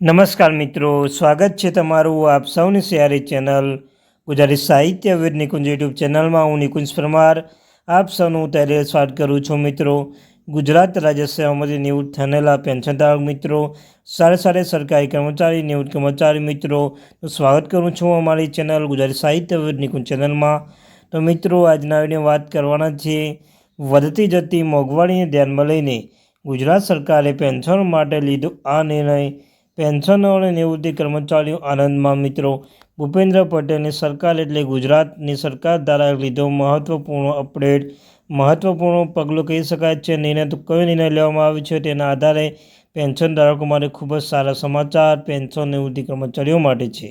નમસ્કાર મિત્રો, સ્વાગત છે તમારું આપ સૌની સિયારી ચેનલ ગુજરાતી સાહિત્ય વિદ નિકુંજ યુટ્યુબ ચેનલમાં. હું નિકુંજ પરમાર, આપ સૌનું ત્યારે સ્વાગત કરું છું મિત્રો. ગુજરાત રાજ્ય સેવામાંથી નિવૃત્ત થયેલા પેન્શનધારક મિત્રો સારા સારા સરકારી કર્મચારી, નિવૃત્ત કર્મચારી મિત્રો સ્વાગત કરું છું અમારી ચેનલ ગુજરાતી સાહિત્ય વિદ નિકુંજ ચેનલમાં. તો મિત્રો, આજના વીડિયો વાત કરવાના છે, વધતી જતી મોંઘવારીને ધ્યાનમાં લઈને ગુજરાત સરકારે પેન્શન માટે લીધો આ નિર્ણય પેન્શનો અને નિવૃત્તિ કર્મચારીઓ આનંદમાં મિત્રો, ભૂપેન્દ્ર પટેલની સરકાર એટલે ગુજરાતની સરકાર દ્વારા લીધો મહત્વપૂર્ણ અપડેટ. મહત્વપૂર્ણ પગલું કહી શકાય છે, નિર્ણય તો કયો નિર્ણય લેવામાં આવ્યો છે તેના આધારે પેન્શન ધારકો માટે ખૂબ જ સારા સમાચાર પેન્શન નિવૃત્તિ કર્મચારીઓ માટે છે.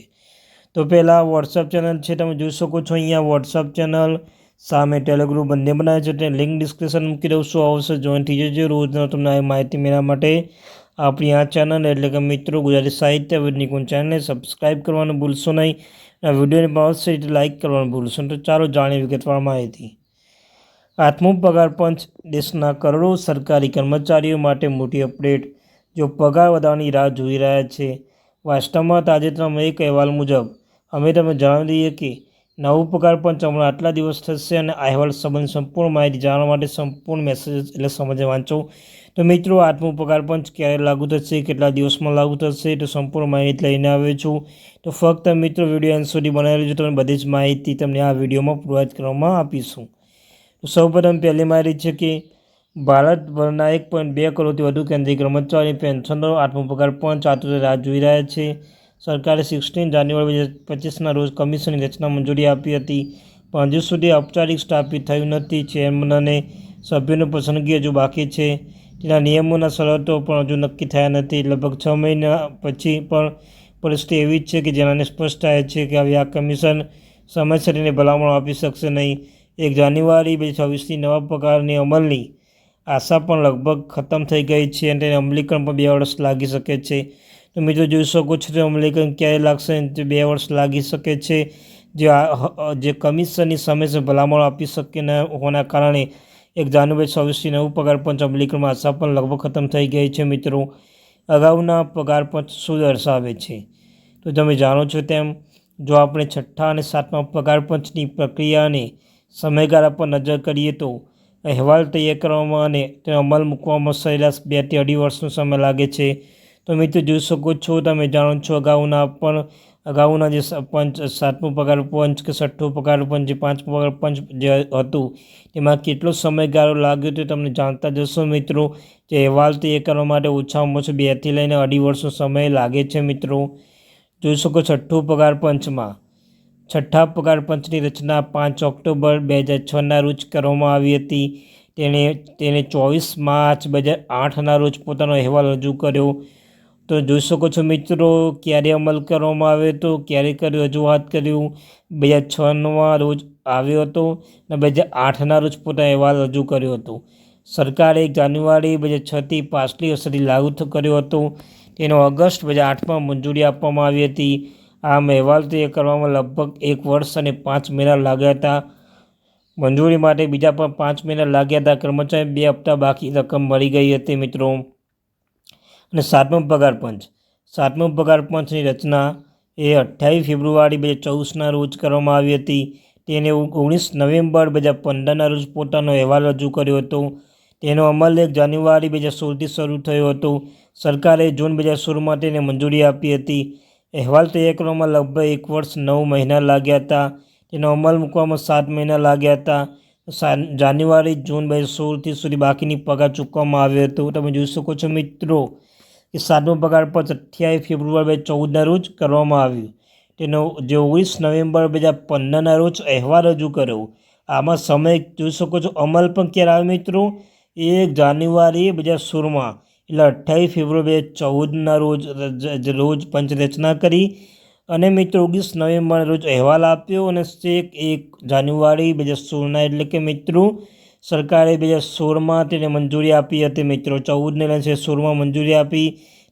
તો પહેલાં વોટ્સઅપ ચેનલ છે, તમે જોઈ શકો છો, અહીંયા વોટ્સઅપ ચેનલ, સામે ટેલિગ્રુપ બંને બનાવે છે તે લિંક ડિસ્ક્રિપ્શન મૂકી દઉં છું આવશે જોઈન થઈ જજો. રોજનો તમને આ માહિતી મેળવવા માટે આપણી આ ચેનલ એટલે કે મિત્રો ગુજરાતી સાહિત્ય નિકુંજ ચેનલને સબસ્ક્રાઈબ કરવાનું ભૂલશો નહીં આ વિડીયોને ભાવશે રીતે લાઇક કરવાનું ભૂલશો તો ચાલો જાણીએ વિગતવાર માહિતી. આઠમો પગાર પંચ દેશના કરોડો સરકારી કર્મચારીઓ માટે મોટી અપડેટ જો પગાર વધારવાની રાહ જોઈ રહ્યા છે. વાસ્તવમાં તાજેતરમાં એક અહેવાલ મુજબ, અમે તમને જણાવી દઈએ કે નવું પણ હમણાં આટલા દિવસ થશે અને અહેવાલ સંબંધ સંપૂર્ણ માહિતી જાણવા માટે સંપૂર્ણ મેસેજ એટલે સમજ વાંચો. તો મિત્રો આઠમું પગાર પંચ ક્યારે લાગુ થશે, કેટલા દિવસમાં લાગુ થશે, તો સંપૂર્ણ માહિતી લઈને આવ્યો છું. તો ફક્ત મિત્રો વીડિયો અંત સુધી બનાવી લેજો, તમને બધી જ માહિતી તમને આ વિડીયોમાં પ્રોવાઈડ કરવામાં આપીશું. તો સૌપ્રથમ પહેલી માહિતી છે કે, ભારતભરના એક પોઈન્ટ બે કરોડથી વધુ કેન્દ્રીય કર્મચારી પેન્શનરો આઠમું પગાર પંચ આતુર રાહ જોઈ રહ્યા છે. સરકારે સિક્સટીન જાન્યુઆરી બે હજાર પચીસના રોજ કમિશનની રચના મંજૂરી આપી હતી. પણ હજુ સુધી ઔપચારિક સ્થાપિત થયું નથી. ચેરમેન અને સભ્યોની પસંદગી હજુ બાકી છે. તેના નિયમોના શરતો પણ હજુ નક્કી થયા નથી. લગભગ છ મહિના પછી પણ પરિસ્થિતિ એવી જ છે કે જેનાને સ્પષ્ટ થાય છે કે હવે આ કમિશન સમયસર ભલામણો આપી શકશે નહીં. એક જાન્યુઆરી બે છવ્વીસની નવા પ્રકારની અમલની આશા પણ લગભગ ખતમ થઈ ગઈ છે અને તેને અમલીકરણ પણ બે વર્ષ લાગી શકે છે. તો મિત્રો જોઈ શકો છો તો અમલીકરણ ક્યારે લાગશે તે બે વર્ષ લાગી શકે છે. જે જે કમિશનની સમયસર ભલામણો આપી શકે ન હોવાના કારણે એક જાન્યુઆરી છવ્વીસથી નવું પગાર પંચ અમલીકરણમાં આશા પણ લગભગ ખતમ થઈ ગઈ છે મિત્રો. અગાઉના પગાર પંચ શું દર્શાવે છે? તો તમે જાણો છો તેમ, જો આપણે છઠ્ઠા અને સાતમા પગાર પંચની પ્રક્રિયાને સમયગાળા પર નજર કરીએ તો અહેવાલ તૈયાર કરવામાં અને તેનો અમલ મૂકવામાં સરેરાશ બેથી અઢી વર્ષનો સમય લાગે છે. તો મિત્રો જોઈ શકો છો, તમે જાણો છો અગાઉના પણ, અગાઉના જે પંચ, સાતમું પગાર પંચ કે છઠ્ઠું પગાર પંચ, જે પાંચમું પગાર પંચ જે હતું, તેમાં કેટલો સમયગાળો લાગ્યો તે તમને જાણતા જશો મિત્રો. જે અહેવાલ તૈયાર કરવા માટે ઓછામાં ઓછો બેથી લઈને અઢી વર્ષનો સમય લાગે છે મિત્રો. જોઈ શકો છઠ્ઠું પગાર પંચમાં. છઠ્ઠા પગાર પંચની રચના પાંચ ઓક્ટોબર બે હજાર છના રોજ કરવામાં આવી હતી. તેણે તેને ચોવીસ માર્ચ બે હજાર આઠના રોજ પોતાનો અહેવાલ રજૂ કર્યો. તો જોઈ શકો છો મિત્રો, ક્યારે અમલ કરવામાં આવ્યો હતો ક્યારે કર્યો રજૂઆત કર્યું બે હજાર છના રોજ આવ્યો હતો અને બે હજાર આઠના રોજ પોતાનો અહેવાલ રજૂ કર્યો હતો. સરકારે જાન્યુઆરી બે હજાર છથી પાછલી અસરથી લાગુ કર્યો હતો. તેનો ઓગસ્ટ બે હજાર આઠમાં મંજૂરી આપવામાં આવી હતી. આમ અહેવાલ તે કરવામાં લગભગ એક વર્ષ અને પાંચ મહિના લાગ્યા હતા. મંજૂરી માટે બીજા પણ પાંચ મહિના લાગ્યા હતા. કર્મચારી બે હપ્તા બાકી રકમ મળી ગઈ હતી મિત્રો. અને સાતમો પગાર પંચ. સાતમો પગાર પંચની રચના એ અઠ્યાવીસ ફેબ્રુઆરી બે હજાર ચોવીસના રોજ કરવામાં આવી હતી. તેને ઓગણીસ નવેમ્બર બે હજાર પંદરના રોજ પોતાનો અહેવાલ રજૂ કર્યો હતો. તેનો અમલ એક જાન્યુઆરી બે હજાર સોળથી શરૂ થયો હતો. સરકારે જૂન બે હજાર સોળમાં તેને મંજૂરી આપી હતી. અહેવાલ તૈયાર કરવામાં લગભગ એક વર્ષ નવ મહિના લાગ્યા હતા. તેનો અમલ મૂકવામાં સાત મહિના લાગ્યા હતા. જાન્યુઆરી જૂન બે હજાર સોળથી સુધી બાકીની પગાર ચૂકવવામાં આવ્યો હતો. તમે જોઈ શકો છો મિત્રો એ સાતમો પગાર પર અઠ્યાવીસ ફેબ્રુઆરી બે ચૌદના રોજ કરવામાં આવ્યું. તેનો જે ઓગણીસ નવેમ્બર બે હજાર પંદરના રોજ અહેવાલ રજૂ કર્યો. આમાં સમય જોઈ શકો છો, અમલ પણ ક્યારે આવે મિત્રો? એક જાન્યુઆરી બે હજાર સોળમાં, એટલે અઠ્યાવીસ ફેબ્રુઆરી બે ચૌદના રોજ રોજ પંચરચના કરી અને મિત્રો ઓગણીસ નવેમ્બર રોજ અહેવાલ આપ્યો અને એક એક જાન્યુઆરી બે હજાર સોળના, એટલે કે મિત્રો સરકારે બે હજાર સોળમાં તેને મંજૂરી આપી હતી. મિત્રો, ચૌદને લઈને સોળમાં મંજૂરી આપી.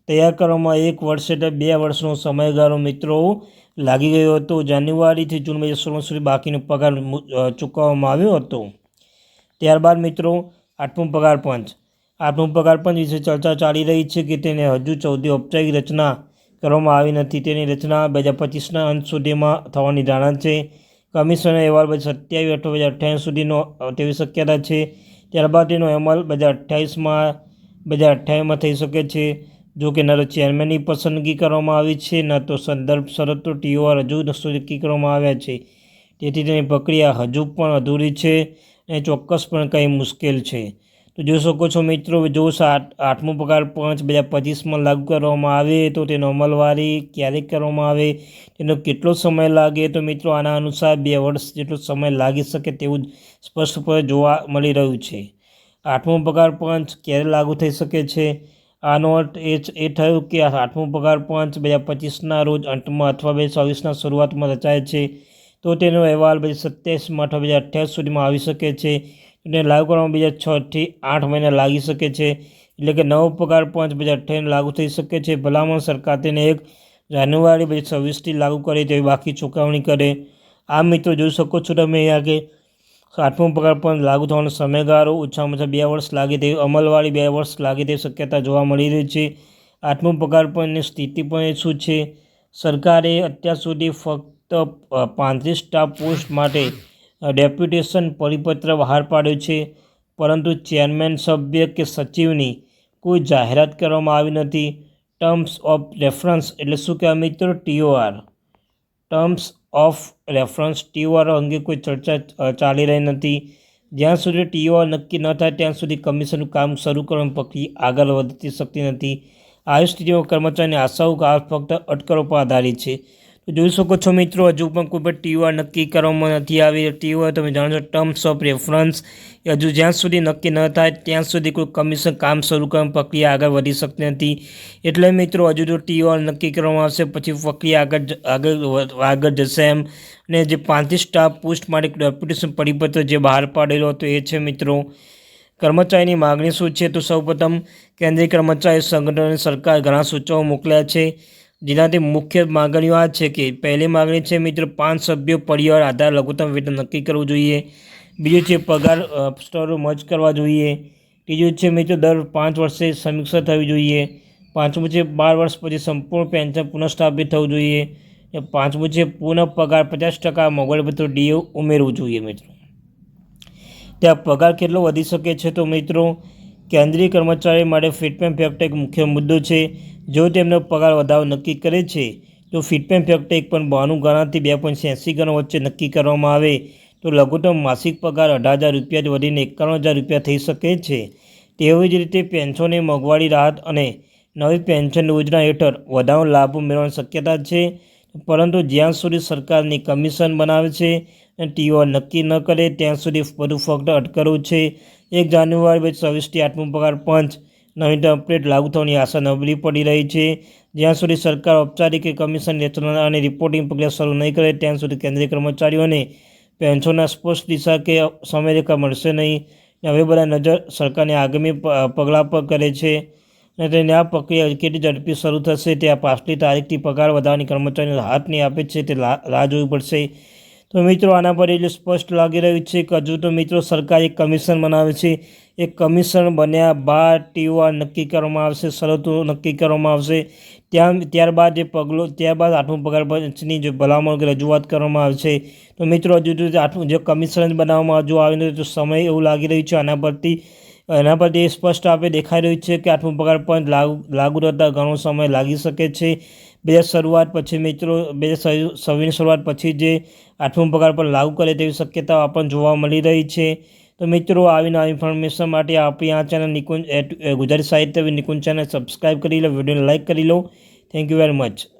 તૈયાર કરવામાં એક વર્ષ એટલે બે વર્ષનો સમયગાળો, મિત્રો, લાગી ગયો હતો. જાન્યુઆરીથી જૂન બે હજાર સોળ સુધી બાકીનો પગાર ચૂકવવામાં આવ્યો હતો. ત્યારબાદ, મિત્રો, આઠમું પગાર પંચ. આઠમું પગાર પંચ વિશે ચર્ચા ચાલી રહી છે કે તેને હજુ ચૌદી ઔપચારિક રચના કરવામાં આવી નથી. તેની રચના બે હજાર પચીસના અંત સુધીમાં થવાની ધારણા છે. કમિશનનો અહેવાલ પછી સત્યાવીસ અઠ્ઠો હજાર અઠ્યાવીસ સુધીનો તેવી શક્યતા છે. ત્યારબાદ તેનો અમલ બે હજાર અઠ્યાવીસમાં, બે અઠ્યાવીસમાં થઈ શકે છે. જો કે ન તો ચેરમેનની પસંદગી કરવામાં આવી છે, ન તો સંદર્ભ શરતો ટીઓઆર હજુ નક્કી કરવામાં આવ્યા છે. તેથી તેની પ્રક્રિયા હજુ પણ અધૂરી છે અને ચોક્કસપણે કંઈ મુશ્કેલ છે. તો જોઈ શકો છો મિત્રો, જો સાત આઠમો પગાર પાંચ બે હજાર પચીસમાં લાગુ કરવામાં આવે, તો તેનો અમલવારી ક્યારે કરવામાં આવે, તેનો કેટલો સમય લાગે, તો મિત્રો આના અનુસાર બે વર્ષ જેટલો સમય લાગી શકે તેવું સ્પષ્ટપણે જોવા મળી રહ્યું છે. આઠમો પગાર પંચ ક્યારે લાગુ થઈ શકે છે? આનો અર્થ એ એ થયો કે આઠમો પગાર પંચ બે હજાર પચીસના રોજ અંતમાં અથવા બે ચોવીસના શરૂઆતમાં રચાય છે, તો તેનો અહેવાલ પછી સત્યાવીસમાં અથવા બે હજાર અઠ્યાવીસ સુધીમાં આવી શકે છે. તેને લાગુ કરવામાં બીજા છથી આઠ મહિના લાગી શકે છે. એટલે કે નવો પગાર પાંચ બે હજાર અઠ્યાવીસ લાગુ થઈ શકે છે. ભલામણ સરકાર તેને એક જાન્યુઆરી બે હજાર છવ્વીસથી લાગુ કરે તેવી બાકી ચૂકવણી કરે. આ મિત્રો જોઈ શકો છો તમે અહીંયા કે આઠમો પગાર પણ લાગુ થવાનો સમયગાળો ઓછામાં ઓછા બે વર્ષ લાગે તેવી અમલવાળી બે વર્ષ લાગે તેવી શક્યતા જોવા મળી રહી છે. આઠમો પગાર પણની સ્થિતિ પણ શું છે? સરકારે અત્યાર સુધી ફક્ત પાંત્રીસ સ્ટાફ પોસ્ટ માટે ડેપ્યુટેશન પરિપત્ર બહાર પાડ્યો છે. પરંતુ ચેરમેન સભ્ય કે સચિવની કોઈ જાહેરાત કરવામાં આવી નથી. ટર્મ્સ ઓફ રેફરન્સ એટલે શું કહેવાય મિત્રો TOR terms of reference TOR અંગે કોઈ ચર્ચા ચાલી રહી નથી. જ્યાં સુધી ટીઓઆર નક્કી ન થાય, ત્યાં સુધી કમિશનનું કામ શરૂ કરવાની પ્રક્રિયા આગળ વધતી શકતી નથી. આવી સ્થિતિમાં કર્મચારીની આશાઓ ફક્ત અટકળો પર આધારિત છે. તો જોઈ શકો છો મિત્રો, હજુ પણ કોઈ પણ ટીઓઆર નક્કી કરવામાં નથી આવી. ટીઓઆર તમે જાણો છો ટર્મ્સ ઓફ રેફરન્સ એ હજુ જ્યાં સુધી નક્કી ન થાય, ત્યાં સુધી કોઈ કમિશન કામ શરૂ કરવાની પ્રક્રિયા આગળ વધી શકતી નથી. એટલે મિત્રો, હજુ જો ટીઓઆર નક્કી કરવામાં આવશે, પછી પ્રક્રિયા આગળ આગળ આગળ જશે એમ. અને જે પાંત્રીસ સ્ટાફ પોસ્ટ માટે ડેપ્યુટેશન પરિપત્ર જે બહાર પાડેલો હતો એ છે મિત્રો. કર્મચારીની માગણી શું છે? તો સૌપ્રથમ કેન્દ્રીય કર્મચારી સંગઠન સરકાર ઘણા સૂચનો મોકલ્યા છે. જેનાથી મુખ્ય માગણીઓ આ છે કે પહેલી માગણી છે મિત્રો પાંચ સભ્યો પરિવાર આધાર લઘુત્તમ વેતન નક્કી કરવું જોઈએ. બીજું છે પગાર સ્તરો મર્જ કરવા જોઈએ. ત્રીજું છે મિત્રો દર પાંચ વર્ષે સમીક્ષા થવી જોઈએ. પાંચમું છે બાર વર્ષ પછી સંપૂર્ણ પેન્શન પુનઃસ્થાપિત થવું જોઈએ. પાંચમું છે પુનઃ પગાર પચાસ ટકા મોંઘવારી ડીઓ ઉમેરવું જોઈએ મિત્રો. ત્યાં પગાર કેટલો વધી શકે છે તો મિત્રો કેન્દ્રીય કર્મચારી માટે ફિટમેન્ટ ફેક્ટ એક મુખ્ય મુદ્દો છે. જો તેમનો પગાર વધારો નક્કી કરે છે, તો ફિટમેન્ટ ફેક્ટ એક પણ બાણું ગણાથી બે પોઈન્ટ એંસી ગણો વચ્ચે નક્કી કરવામાં આવે. તો લઘુત્તમ માસિક પગાર અઢાર હજાર રૂપિયાથી વધીને એકાણું હજાર રૂપિયા થઈ શકે છે. તેવી જ રીતે પેન્શનની મોંઘવારી રાહત અને નવી પેન્શન યોજના હેઠળ વધારો લાભો મેળવવાની શક્યતા છે. પરંતુ જ્યાં સુધી સરકારની કમિશન બનાવે છે ટીઓ નક્કી ન કરે ત્યાં સુધી બધું ફક્ત અટકરું છે. એક જાન્યુઆરી બે ચોવીસથી આઠમો પગાર પંચ. નવીન અપડેટ લાગુ થવાની આશા નબળી પડી રહી છે. જ્યાં સુધી સરકાર ઔપચારિક કમિશન રચના અને રિપોર્ટિંગ પ્રક્રિયા શરૂ નહીં કરે, ત્યાં સુધી કેન્દ્રીય કર્મચારીઓને પેન્શનના સ્પષ્ટ દિશા કે સમયરેખા મળશે નહીં. હવે બધા નજર સરકારની આગામી પગલાં પર કરે છે. અને તેને આ પ્રક્રિયા કેટલી ઝડપી શરૂ થશે. તે આ પાછલી તારીખથી પગાર વધારવાની કર્મચારીને હાથ નહીં આપે છે. તે રાહ જોવી પડશે. તો મિત્રો, આના પર એટલું સ્પષ્ટ લાગી રહ્યું છે કે હજુ તો મિત્રો સરકાર એક કમિશન બનાવે છે. એક કમિશન બન્યા બાદ ટીઓઆર નક્કી કરવામાં આવશે, શરતો નક્કી કરવામાં આવશે. ત્યાં, ત્યારબાદ જે પગલો, ત્યારબાદ આઠમું પગાર પંચની જે ભલામણ રજૂઆત કરવામાં આવશે તો મિત્રો, હજુ તો આઠમું, જે કમિશન બનાવવામાં હજુ આવીને તો સમય એવું લાગી રહ્યું છે આના પરથી. એના પરથી સ્પષ્ટ આપણે દેખાઈ રહ્યું છે કે આઠમો પગાર પંચ લાગુ લાગુ રહેતા ઘણો સમય લાગી શકે છે. બે શરૂઆત પછી મિત્રો, બે છવ્વીસની શરૂઆત પછી જે આઠમો પગાર પણ લાગુ કરે તેવી શક્યતાઓ આપણને જોવા મળી રહી છે. તો મિત્રો, આવી આ ઇન્ફોર્મેશન માટે આપણી આ ચેનલ નિકુંજ ગુજરાતી સાહિત્ય નિકુંજ ચેનલ સબસ્ક્રાઈબ કરી લો, વિડીયોને લાઇક કરી લો. Thank you very much